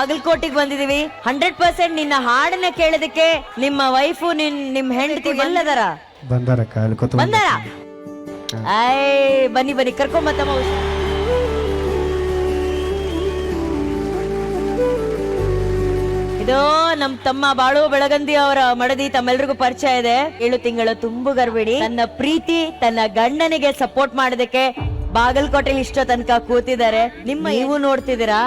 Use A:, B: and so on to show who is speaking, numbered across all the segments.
A: ಬಾಗಲಕೋಟಿಗೆ ಬಂದಿದೀವಿ hundred percent ನಿನ್ನ ಹಾಡನ್ನ ಕೇಳೋದಕ್ಕೆ ನಿಮ್ಮ ವೈಫು ನಿನ್ ನಿಮ್ ಹೆಂಡತಿ ಎಲ್ಲದರ?
B: ಬಂದಾರ ಕೂತ್ಕೊಂಡು
A: ಬಂದಾರ. ಐ ಬನ್ನಿ ಬನ್ನಿ ಕರ್ಕೊಂಬತ್ತಮ್ಮ ಇದು ನಮ್ ತಮ್ಮ ಬಾಳು ಬೆಳಗಂದಿ ಅವರ ಮಡದಿ ತಮ್ಮೆಲ್ರಿಗೂ ಪರಿಚಯ ಇದೆ. ಏಳು ತಿಂಗಳು ತುಂಬು ಗರ್ಬಿಡಿ ತನ್ನ ಪ್ರೀತಿ ತನ್ನ ಗಂಡನಿಗೆ ಸಪೋರ್ಟ್ ಮಾಡೋದಕ್ಕೆ ಬಾಗಲಕೋಟೆಲಿ ಇಷ್ಟೋ ತನಕ ಕೂತಿದ್ದಾರೆ. ನಿಮ್ಮ ನೀವು ನೋಡ್ತಿದ್ದೀರಾ?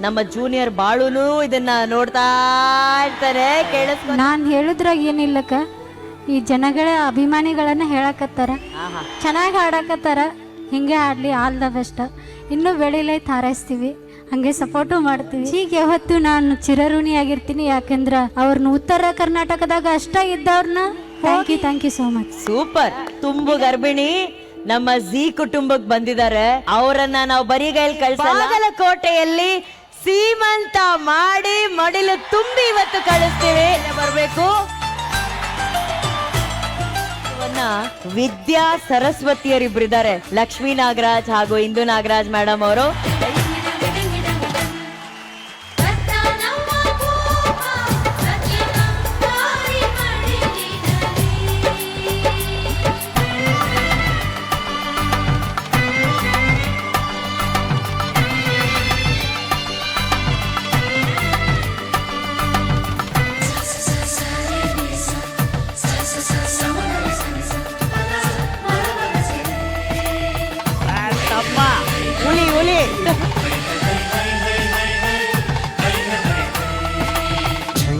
A: ನಮ್ಮ ಜೂನಿಯರ್ ಬಾಳುನು ಇದನ್ನ ನೋಡ್ತಾ ಇರ್ತಾರೆ. ಕೇಳಿಸ್ಕೊ
C: ನಾನು ಹೇಳುದ್ರಾಗ ಏನಿಲ್ಲಕ್ಕ ಈ ಜನಗಳ ಅಭಿಮಾನಿಗಳನ್ನ ಹೇಳಕತ್ತಾರ.
A: ಆಹಾ.
C: ಚೆನ್ನಾಗಿ ಹಾಡಕತ್ತಾರ ಹಿಂಗೆ ಆಡ್ಲಿ ಆಲ್ ದ ಬೆಸ್ಟ್. ಇನ್ನೂ ಬೆಳಿಲೈ ಹಾರೈಸ್ತೀವಿ ಹಂಗೆ ಸಪೋರ್ಟು ಮಾಡ್ತೀವಿ. ಈಗ ಯಾವತ್ತು ನಾನು ಚಿರಋಣಿ ಆಗಿರ್ತೀನಿ ಯಾಕಂದ್ರ ಅವ್ರನ್ನ ಉತ್ತರ ಕರ್ನಾಟಕದಾಗ ಅಷ್ಟ ಇದ್ದವ್ರನ್ನ thank you thank you so much
A: super. ತುಂಬು ಗರ್ಭಿಣಿ ನಮ್ಮ ಜಿ ಕುಟುಂಬಕ್ಕೆ ಬಂದಿದ್ದಾರೆ ಅವರನ್ನ ನಾವು ಬರಿಗೈಲ್ ಕಳ್ಸಲ್ಲ. ಬಾಗಲಕೋಟೆಯಲ್ಲಿ ಸೀಮಂತ ಮಾಡಿ ಮಡಿಲು ತುಂಬಿ ಇವತ್ತು ಕಳಿಸ್ತೀವಿ. ಬರಬೇಕು. ವಿದ್ಯಾ ಸರಸ್ವತಿಯರಿಬ್ರಿದ್ದಾರೆ ಲಕ್ಷ್ಮೀ ನಾಗರಾಜ್ ಹಾಗೂ ಇಂದು ನಾಗರಾಜ್ ಮೇಡಮ್ ಅವರು.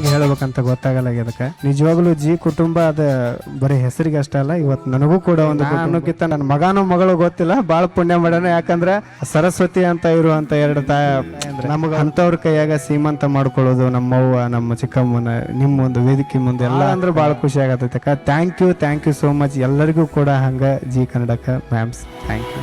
B: ಹೇಳ್ಬೇಕಂತ ಗೊತ್ತಾಗಲ್ಲ ಅದಕ್ಕೆ. ನಿಜವಾಗ್ಲೂ ಜಿ ಕುಟುಂಬ ಅದ ಬರೀ ಹೆಸರಿಗೆ ಅಷ್ಟೇ ಅಲ್ಲ ಇವತ್ತು ನನಗೂ ಕೂಡ ಒಂದು ಅನ್ನೋಕ್ಕಿಂತ ನನ್ನ ಮಗನೋ ಮಗಳು ಗೊತ್ತಿಲ್ಲ ಬಾಳ ಪುಣ್ಯ ಮಾಡೋಣ ಯಾಕಂದ್ರೆ ಸರಸ್ವತಿ ಅಂತ ಇರುವಂತ ಎರಡು ತಾಯ ನಮಗ ಅಂತವ್ರ ಕೈಯಾಗ ಸೀಮಂತ ಮಾಡ್ಕೊಳ್ಳೋದು ನಮ್ಮವ್ವ ನಮ್ಮ ಚಿಕ್ಕಮ್ಮನ ನಿಮ್ಮ ಒಂದು ವೇದಿಕೆ ಮುಂದೆ ಎಲ್ಲ ಅಂದ್ರೆ ಭಾಳ ಖುಷಿ ಆಗತ್ತೈತಕ್ಕ thank you thank you so much ಎಲ್ಲರಿಗೂ ಕೂಡ ಹಂಗ ಜಿ ಕನ್ನಡಕ್ಕ ma'ams thank you.